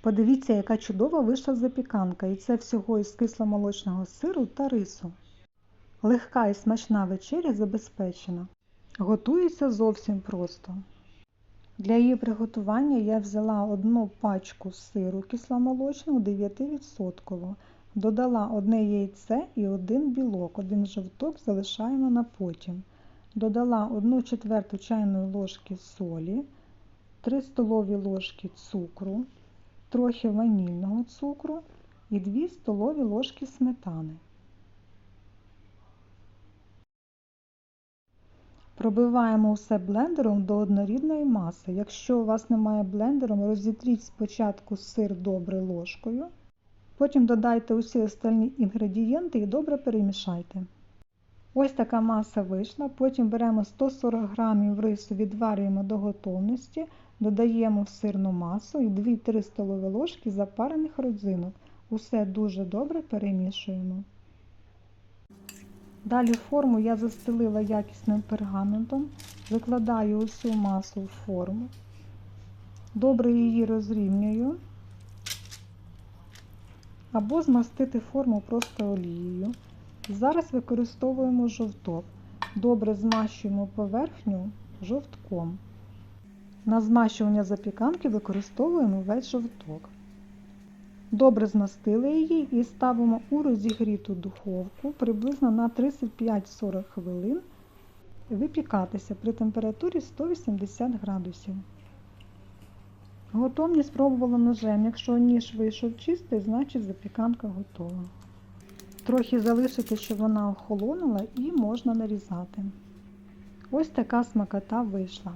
Подивіться, яка чудова вийшла запіканка, і це всього із кисломолочного сиру та рису. Легка і смачна вечеря забезпечена. Готується зовсім просто. Для її приготування я взяла одну пачку сиру кисломолочного 9%, додала одне яйце і один білок, один жовток залишаємо на потім. Додала 1 четверту чайної ложки солі, 3 столові ложки цукру, трохи ванільного цукру і 2 столові ложки сметани. Пробиваємо все блендером до однорідної маси. Якщо у вас немає блендером, розітріть спочатку сир добре ложкою, потім додайте усі остальні інгредієнти і добре перемішайте. Ось така маса вийшла. Потім беремо 140 г рису, відварюємо до готовності, додаємо в сирну масу і 2-3 столові ложки запарених родзинок. Усе дуже добре перемішуємо. Далі форму я застелила якісним пергаментом, викладаю усю масу в форму, добре її розрівнюю або змастити форму просто олією. Зараз використовуємо жовток. Добре змащуємо поверхню жовтком. На змащування запіканки використовуємо весь жовток. Добре змастили її і ставимо у розігріту духовку приблизно на 35-40 хвилин випікатися при температурі 180 градусів. Готовність спробувала ножем. Якщо ніж вийшов чистий, значить запіканка готова. Трохи залишити, щоб вона охолонула і можна нарізати. Ось така смакота вийшла.